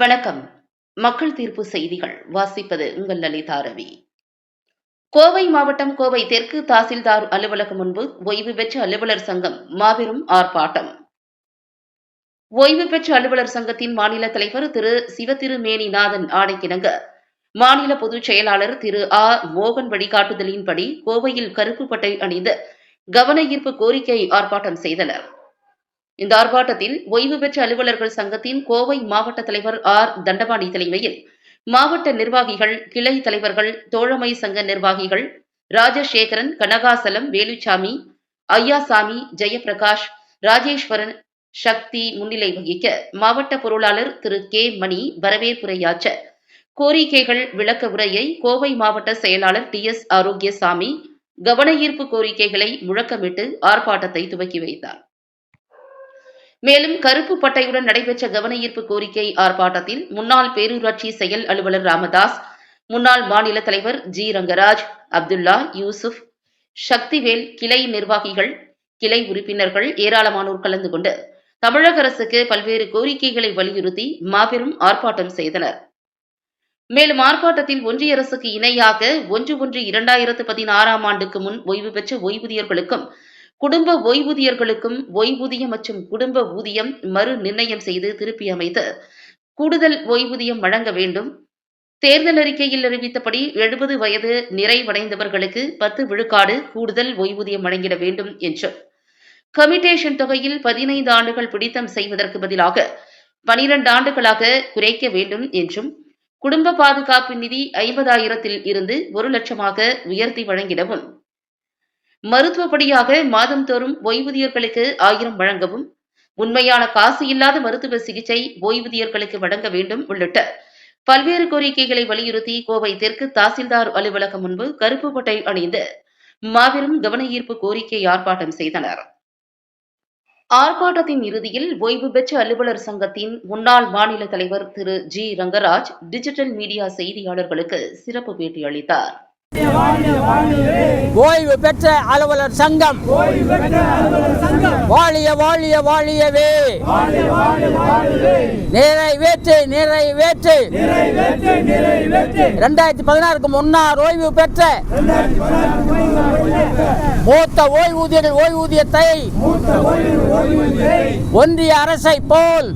வணக்கம். மக்கள் தீர்ப்பு செய்திகள் வாசிப்பது உங்கள் லலிதா ரவி. கோவை மாவட்டம் கோவை தெற்கு தாசில்தார் அலுவலகம் முன்பு ஓய்வு பெற்ற அலுவலர் சங்கம் மாபெரும் ஆர்ப்பாட்டம். ஓய்வு பெற்ற அலுவலர் சங்கத்தின் மாநில தலைவர் திரு சிவதிருமேனிநாதன் ஆணைக்கிணங்க மாநில பொதுச் செயலாளர் திரு ஆ. மோகன் வழிகாட்டுதலின்படி கோவையில் கருப்பு பட்டை அணிந்து கவன ஈர்ப்பு கோரிக்கை ஆர்ப்பாட்டம் செய்தனர். இந்த ஆர்ப்பாட்டத்தில் ஓய்வு பெற்ற அலுவலர்கள் சங்கத்தின் கோவை மாவட்ட தலைவர் ஆர். தண்டபாணி தலைமையில் மாவட்ட நிர்வாகிகள் கிளை தலைவர்கள் தோழமை சங்க நிர்வாகிகள் ராஜசேகரன் கனகாசலம் வேலுச்சாமி ஐயாசாமி ஜெயபிரகாஷ் ராஜேஸ்வரன் சக்தி முன்னிலை வகிக்க மாவட்ட பொருளாளர் திரு. கே. மணி வரவேற்புரையாற்ற. கோரிக்கைகள் விளக்க உரையை கோவை மாவட்ட செயலாளர் டி. எஸ். ஆரோக்கியசாமி கவன ஈர்ப்பு கோரிக்கைகளை முழக்கமிட்டு ஆர்ப்பாட்டத்தை துவக்கி வைத்தார். மேலும் கருப்பு பட்டையுடன் நடைபெற்ற கவனஈர்ப்பு கோரிக்கை ஆர்ப்பாட்டத்தில் முன்னாள் பேரூராட்சி செயல் அலுவலர் ராமதாஸ் முன்னாள் மாநில தலைவர் ஜி. ரங்கராஜ் அப்துல்லா யூசுப் சக்திவேல் கிளை நிர்வாகிகள் கிளை உறுப்பினர்கள் ஏராளமானோர் கலந்து கொண்டு தமிழக அரசுக்கு பல்வேறு கோரிக்கைகளை வலியுறுத்தி மாபெரும் ஆர்ப்பாட்டம் செய்தனர். மேலும் ஆர்ப்பாட்டத்தில் ஒன்றிய அரசுக்கு இணையாக ஒன்று ஒன்று இரண்டாயிரத்து பதினாறாம் ஆண்டுக்கு முன் ஓய்வு பெற்ற ஓய்வூதியர்களுக்கும் குடும்ப ஓய்வூதியர்களுக்கும் ஓய்வூதியம் மற்றும் குடும்ப ஊதியம் மறு நிர்ணயம் செய்து திருப்பி அமைத்து கூடுதல் ஓய்வூதியம் வழங்க வேண்டும். தேர்தல் அறிக்கையில் அறிவித்தபடி எழுபது வயது நிறைவடைந்தவர்களுக்கு பத்து விழுக்காடு கூடுதல் ஓய்வூதியம் வழங்கிட வேண்டும் என்றும் கமிட்டேஷன் தொகையில் பதினைந்து ஆண்டுகள் பிடித்தம் செய்வதற்கு பதிலாக பனிரெண்டு ஆண்டுகளாக குறைக்க வேண்டும் என்றும் குடும்ப பாதுகாப்பு நிதி ஐம்பதாயிரத்தில் இருந்து ஒரு லட்சமாக உயர்த்தி வழங்கிடவும். மருத்துவப்படியாக மாதந்தோறும் ஓய்வூதியர்களுக்கு ஆயிரம் வழங்கவும் உண்மையான காசு இல்லாத மருத்துவ சிகிச்சை ஓய்வூதியர்களுக்கு வழங்க வேண்டும் உள்ளிட்ட பல்வேறு கோரிக்கைகளை வலியுறுத்தி கோவை தெற்கு தாசில்தார் அலுவலகம் முன்பு கருப்பு பட்டை அணிந்து மாபெரும் கவன ஈர்ப்பு கோரிக்கை ஆர்ப்பாட்டம் செய்தனர். ஆர்ப்பாட்டத்தின் இறுதியில் ஓய்வு பெற்ற அலுவலர் சங்கத்தின் முன்னாள் மாநில தலைவர் Thiru G Rangaraj digital media செய்தியாளர்களுக்கு சிறப்பு பேட்டி அளித்தார். ஓய்வு பெற்ற அலுவலர் சங்கம். வாழிய வாழிய வாழியவே. நிறைவேற்று நிறைவேற்று ரெண்டாயிரத்தி பதினாறுக்கு முன்னார் ஓய்வு பெற்ற மூத்த ஓய்வூதியர்கள் ஓய்வூதியத்தை ஒன்றிய அரசை போல்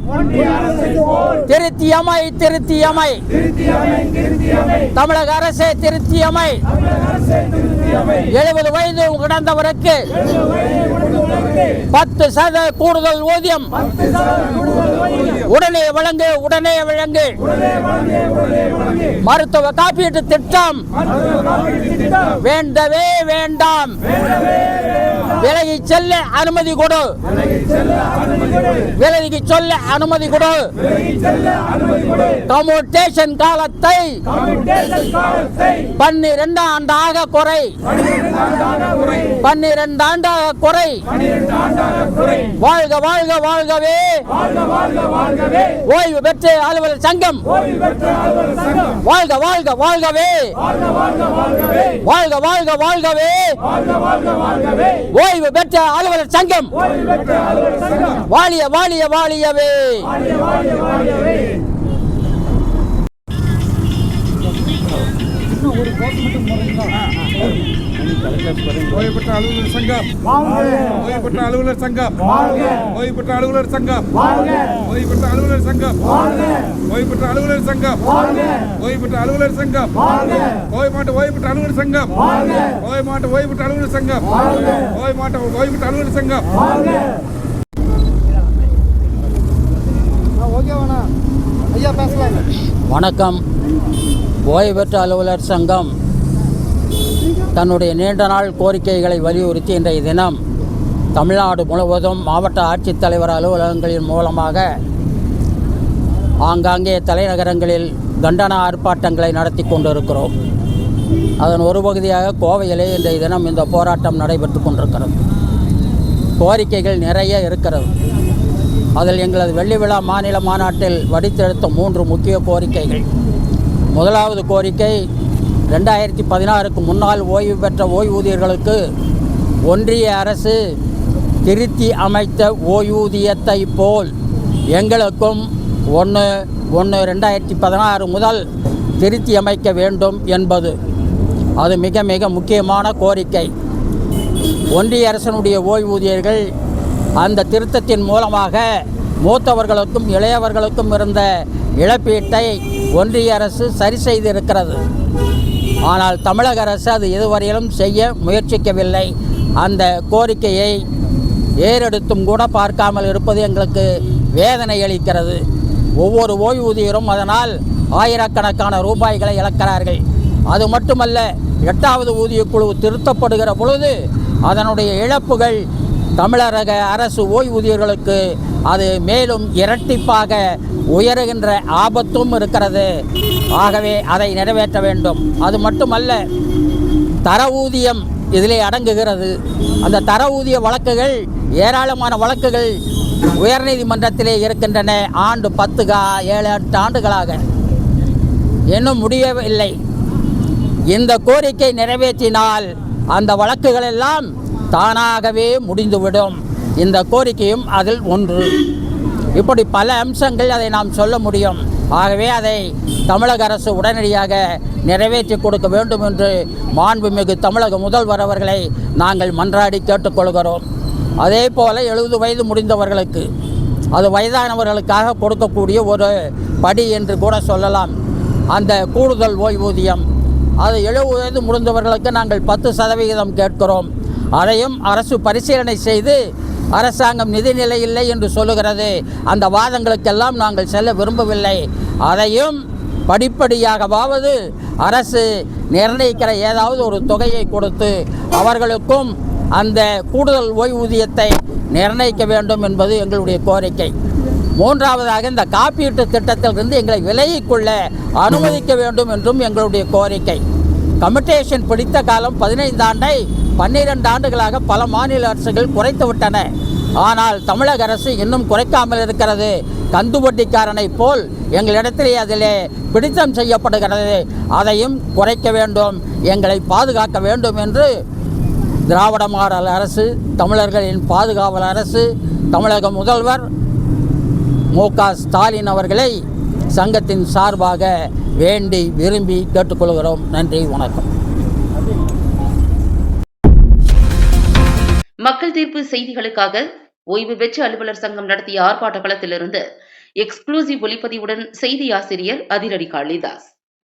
திருத்தியமை திருத்தியமை. தமிழக அரசை திருத்தியமை. தமிழக அரசை எழுபது வயது கடந்தவருக்கு பத்து சத கூடுதல் ஊதியம். உடனே வழங்கு உடனே வழங்கு. மருத்துவ காப்பீட்டு திட்டம். வேண்டவே வேண்டாம். விலகி செல்ல அனுமதி கொடு. விலகி சொல்ல அனுமதி கொடு. கம்யூட்டேஷன் காலத்தை பன்னிரண்டு ஆண்டாக குறை. பன்னிரண்டாண்டாக குறை. வாழ்க வாழ்க வாழ்கவே. ஓய்வு பெற்ற அலுவலர் சங்கம். வாழ்க வாழ்க வாழ்கவே. வாழ்க வாழ்க வாழ்கவே. ஓய்வு பெற்ற அலுவலர் சங்கம். வாழிய வாழிய வாழியவே ஓய்வு பெற்ற அலுவலர் சங்கம். ஓய்வு பெற்ற அலுவலர் சங்கம். ஓய்வு பெற்ற அலுவலர் சங்கம். ஓய்வு பெற்ற அலுவலர் சங்கம். ஓய்வு பெற்ற அலுவலர் சங்கம். ஓய்வு பெற்ற அலுவலர் சங்கம். ஓய்வு மாட்ட ஓய்வு பெற்ற அலுவலர் சங்கம். ஓய்வு மாட்ட ஓய்வு பெற்ற அலுவலர் சங்கம். ஓய்வு மாட்ட ஓய்வு பெற்ற அலுவலர் சங்கம். ஓகேவாண்ணா ஐயா பேசலாங்க வணக்கம். ஓய்வு பெற்ற அலுவலர் சங்கம் தன்னுடைய நீண்ட நாள் கோரிக்கைகளை வலியுறுத்தி இன்றைய தினம் தமிழ்நாடு முழுவதும் மாவட்ட ஆட்சித்தலைவர் அலுவலகங்களின் மூலமாக ஆங்காங்கே தலைநகரங்களில் கண்டன ஆர்ப்பாட்டங்களை நடத்தி கொண்டிருக்கிறோம். அதன் ஒரு பகுதியாக கோவையிலே இன்றைய தினம் இந்த போராட்டம் நடைபெற்று கொண்டிருக்கிறது. கோரிக்கைகள் நிறைய இருக்கிறது. அதில் எங்களது வெள்ளி விழா மாநில மாநாட்டில் வடித்தெடுத்த மூன்று முக்கிய கோரிக்கைகள். முதலாவது கோரிக்கை ரெண்டாயிரத்தி பதினாறுக்கு முன்னால் ஓய்வு பெற்ற ஓய்வூதியர்களுக்கு ஒன்றிய அரசு திருத்தி அமைத்த ஓய்வூதியத்தை போல் எங்களுக்கும் ஒன்று ஒன்று ரெண்டாயிரத்தி பதினாறு முதல் திருத்தி அமைக்க வேண்டும் என்பது. அது மிக மிக முக்கியமான கோரிக்கை. ஒன்றிய அரசனுடைய ஓய்வூதியர்கள் அந்த திருத்தத்தின் மூலமாக மூத்தவர்களுக்கும் இளையவர்களுக்கும் இருந்த இழப்பீட்டை ஒன்றிய அரசு சரி செய்திருக்கிறது. ஆனால் தமிழக அரசு அது இதுவரையிலும் செய்ய முயற்சிக்கவில்லை. அந்த கோரிக்கையை ஏறெடுத்தும் கூட பார்க்காமல் இருப்பது எங்களுக்கு வேதனை அளிக்கிறது. ஒவ்வொரு ஓய்வூதியரும் அதனால் ஆயிரக்கணக்கான ரூபாய்களை இழக்கிறார்கள். அது மட்டுமல்ல எட்டாவது ஊதியக்குழு திருத்தப்படுகிற பொழுது அதனுடைய இழப்புகள் தமிழக அரசு ஓய்வூதியர்களுக்கு அது மேலும் இரட்டிப்பாக உயருகின்ற ஆபத்தும் இருக்கிறது. ஆகவே அதை நிறைவேற்ற வேண்டும். அது மட்டுமல்ல தர ஊதியம் இதிலே அடங்குகிறது. அந்த தர ஊதிய வழக்குகள் ஏராளமான வழக்குகள் உயர்நீதிமன்றத்திலே இருக்கின்றன. ஆண்டு பத்து கா ஏழு எட்டு ஆண்டுகளாக. இன்னும் முடியவில்லை. இந்த கோரிக்கை நிறைவேற்றினால் அந்த வழக்குகள் எல்லாம் தானாகவே முடிந்துவிடும். இந்த கோரிக்கையும் அதில் ஒன்று. இப்படி பல அம்சங்கள் அதை நாம் சொல்ல முடியும். ஆகவே அதை தமிழக அரசு உடனடியாக நிறைவேற்றி கொடுக்க வேண்டும் என்று மாண்புமிகு தமிழக முதல்வர் அவர்களை நாங்கள் மன்றாடி கேட்டுக்கொள்கிறோம். அதே போல் எழுபது வயது முடிந்தவர்களுக்கு அது வயதானவர்களுக்காக கொடுக்கக்கூடிய ஒரு படி என்று கூட சொல்லலாம். அந்த கூடுதல் ஓய்வூதியம். அது எழுபது வயது முடிந்தவர்களுக்கு நாங்கள் பத்து சதவிகிதம் கேட்கிறோம். அதையும் அரசு பரிசீலனை செய்து அரசாங்கம் நிதிநிலை இல்லை என்று சொல்லுகிறது. அந்த வாதங்களுக்கெல்லாம் நாங்கள் செல்ல விரும்பவில்லை. அதையும் படிப்படியாகவாவது அரசு நிர்ணயிக்கிற ஏதாவது ஒரு தொகையை கொடுத்து அவர்களுக்கும் அந்த கூடுதல் ஓய்வூதியத்தை நிர்ணயிக்க வேண்டும் என்பது எங்களுடைய கோரிக்கை. மூன்றாவதாக இந்த காப்பீட்டு திட்டத்திலிருந்து எங்களை விலகிக்கொள்ள அனுமதிக்க வேண்டும் என்றும் எங்களுடைய கோரிக்கை. கமிட்டேஷன் பிடித்த காலம் பதினைந்து ஆண்டை பன்னிரண்டு ஆண்டுகளாக பல மாநில அரசுகள் குறைத்து விட்டன. ஆனால் தமிழக அரசு இன்னும் குறைக்காமல் இருக்கிறது. கந்துவட்டிக்காரனை போல் எங்களிடத்திலே அதிலே பிடித்தம் செய்யப்படுகிறது. அதையும் குறைக்க வேண்டும். எங்களை பாதுகாக்க வேண்டும் என்று திராவிட மாடல் அரசு தமிழர்களின் பாதுகாவல் அரசு தமிழக முதல்வர் மு க ஸ்டாலின் அவர்களை சங்கத்தின் சார்பாக வேண்டி விரும்பி கேட்டுக்கொள்கிறோம். நன்றி வணக்கம். மக்கள் தீர்ப்பு செய்திகளுக்காக ஓய்வு பெற்ற அலுவலர் சங்கம் நடத்திய ஆர்ப்பாட்ட களத்திலிருந்து எக்ஸ்க்ளூசிவ் ஒளிப்பதிவுடன் செய்தி ஆசிரியர் அதிரடி காளிதாஸ்.